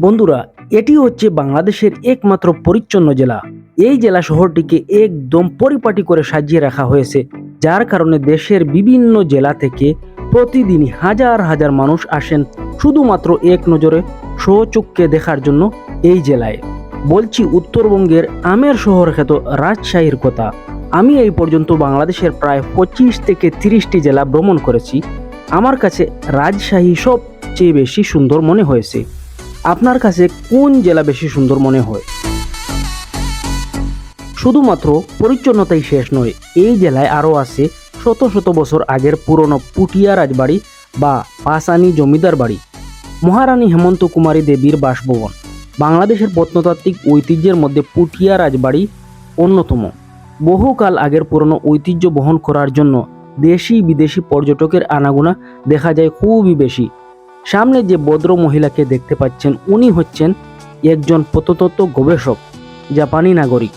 বন্ধুরা, এটি হচ্ছে বাংলাদেশের একমাত্র পরিচ্ছন্ন জেলা। এই জেলা শহরটিকে একদম পরিপাটি করে সাজিয়ে রাখা হয়েছে, যার কারণে দেশের বিভিন্ন জেলা থেকে প্রতিদিনই হাজার হাজার মানুষ আসেন শুধুমাত্র এক নজরে স্বচক্ষে দেখার জন্য এই জেলায়। বলছি উত্তরবঙ্গের আমের শহর খ্যাত রাজশাহীর কথা। আমি এই পর্যন্ত বাংলাদেশের প্রায় পঁচিশ থেকে তিরিশটি জেলা ভ্রমণ করেছি। আমার কাছে রাজশাহী সবচেয়ে বেশি সুন্দর মনে হয়েছে। আপনার কাছে কোন জেলা বেশি সুন্দর মনে হয়? শুধুমাত্র পরিচ্ছন্নতাই শেষ নয়, এই জেলায় আরও আছে শত শত বছর আগের পুরনো পুটিয়া রাজবাড়ি বা পাসানি জমিদার বাড়ি। মহারানী হেমন্ত কুমারী দেবীর বাসভবন, বাংলাদেশের প্রত্নতাত্ত্বিক ঐতিহ্যের মধ্যে পুটিয়া রাজবাড়ি অন্যতম। বহুকাল আগের পুরনো ঐতিহ্য বহন করার জন্য দেশি বিদেশি পর্যটকের আনাগোনা দেখা যায় খুবই বেশি। সামনে যে ভদ্র মহিলাকে দেখতে পাচ্ছেন উনি হচ্ছেন একজন প্রত্নতত্ত্ব গবেষক জাপানি নাগরিক।